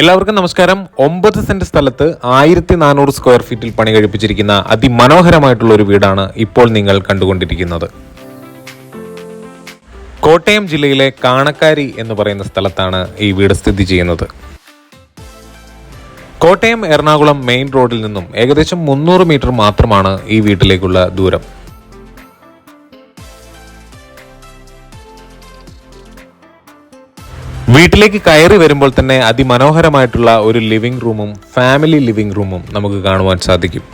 എല്ലാവർക്കും നമസ്കാരം. ഒമ്പത് സെന്റ് സ്ഥലത്ത് ആയിരത്തി നാനൂറ് സ്ക്വയർ ഫീറ്റിൽ പണി കഴിപ്പിച്ചിരിക്കുന്ന അതിമനോഹരമായിട്ടുള്ള ഒരു വീടാണ് ഇപ്പോൾ നിങ്ങൾ കണ്ടുകൊണ്ടിരിക്കുന്നത്. കോട്ടയം ജില്ലയിലെ കാണക്കാരി എന്ന് പറയുന്ന സ്ഥലത്താണ് ഈ വീട് സ്ഥിതി ചെയ്യുന്നത്. കോട്ടയം എറണാകുളം മെയിൻ റോഡിൽ നിന്നും ഏകദേശം മുന്നൂറ് മീറ്റർ മാത്രമാണ് ഈ വീട്ടിലേക്കുള്ള ദൂരം. വീട്ടിലേക്ക് കയറി വരുമ്പോൾ തന്നെ അതിമനോഹരമായിട്ടുള്ള ഒരു ലിവിംഗ് റൂമും ഫാമിലി ലിവിംഗ് റൂമും നമുക്ക് കാണുവാൻ സാധിക്കും.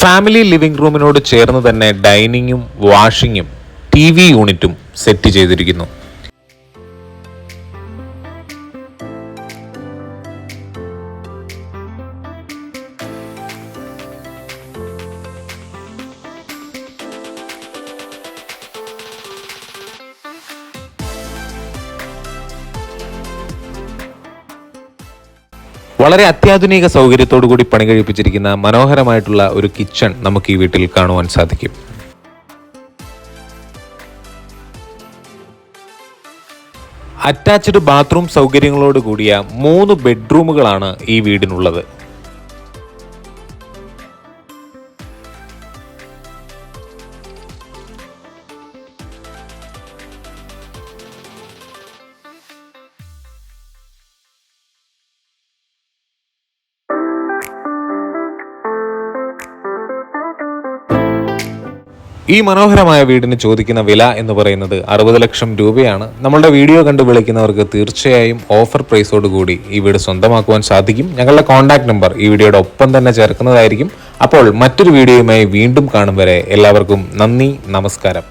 ഫാമിലി ലിവിംഗ് റൂമിനോട് ചേർന്ന് തന്നെ ഡൈനിങ്ങും വാഷിങ്ങും ടി വി യൂണിറ്റും സെറ്റ് ചെയ്തിരിക്കുന്നു. വളരെ അത്യാധുനിക സൗകര്യത്തോടു കൂടി പണി കഴിപ്പിച്ചിരിക്കുന്ന മനോഹരമായിട്ടുള്ള ഒരു കിച്ചൺ നമുക്ക് ഈ വീട്ടിൽ കാണുവാൻ സാധിക്കും. അറ്റാച്ച്ഡ് ബാത്റൂം സൗകര്യങ്ങളോട് കൂടിയ മൂന്ന് ബെഡ്റൂമുകളാണ് ഈ വീടിനുള്ളത്. ഈ മനോഹരമായ വീടിന് ചോദിക്കുന്ന വില എന്ന് പറയുന്നത് അറുപത് ലക്ഷം രൂപയാണ്. നമ്മളുടെ വീഡിയോ കണ്ട് വിളിക്കുന്നവർക്ക് തീർച്ചയായും ഓഫർ പ്രൈസോട് കൂടി ഈ വീട് സ്വന്തമാക്കുവാൻ സാധിക്കും. ഞങ്ങളുടെ കോൺടാക്ട് നമ്പർ ഈ വീഡിയോയുടെ ഒപ്പം തന്നെ ചേർക്കുന്നതായിരിക്കും. അപ്പോൾ മറ്റൊരു വീഡിയോയുമായി വീണ്ടും കാണും വരെ എല്ലാവർക്കും നന്ദി നമസ്കാരം.